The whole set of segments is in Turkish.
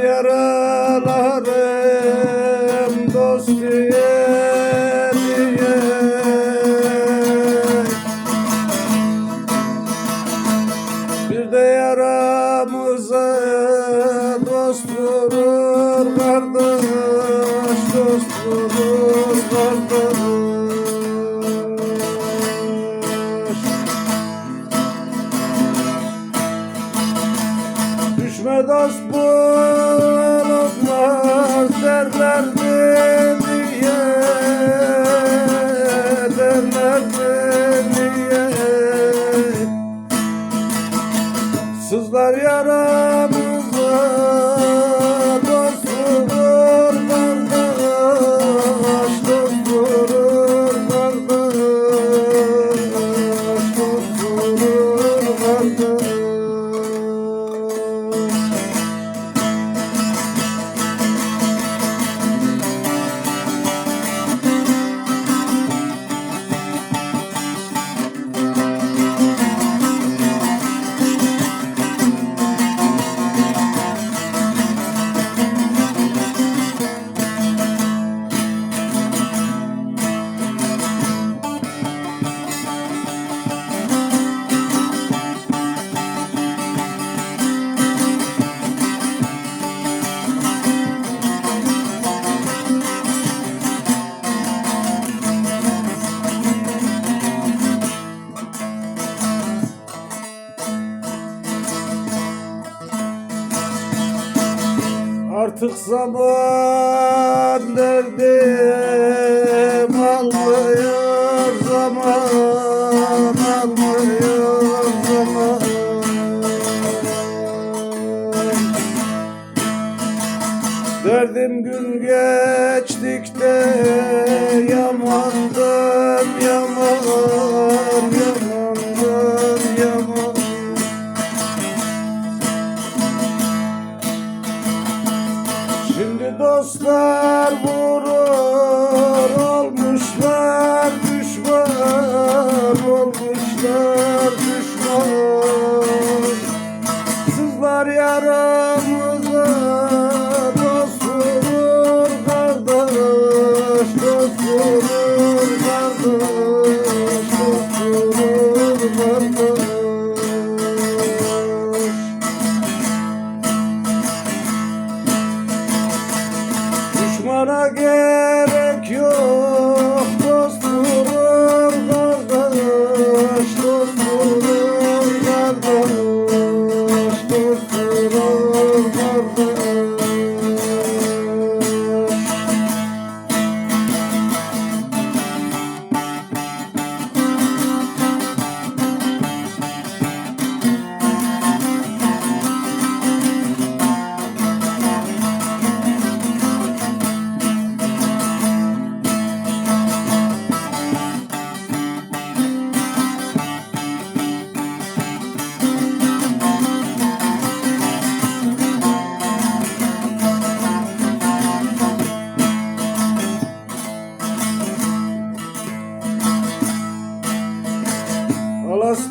Narayana dost bulunmaz derlerdi diye derlerdi diye Sızlar yaramızı Artık zaman derdim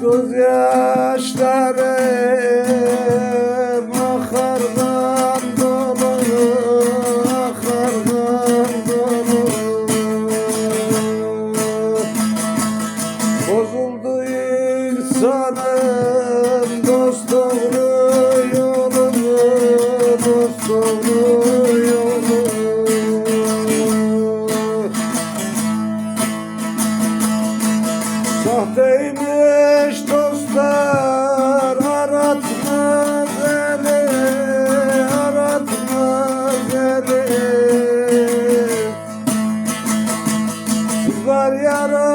gözyaşlarım akardan dolu akardan dolu. Bozuldu insanım dost doğru yolumu dost doğru yolumu Sahteymiş dostlar aratmaz eli aratmaz eli Var yara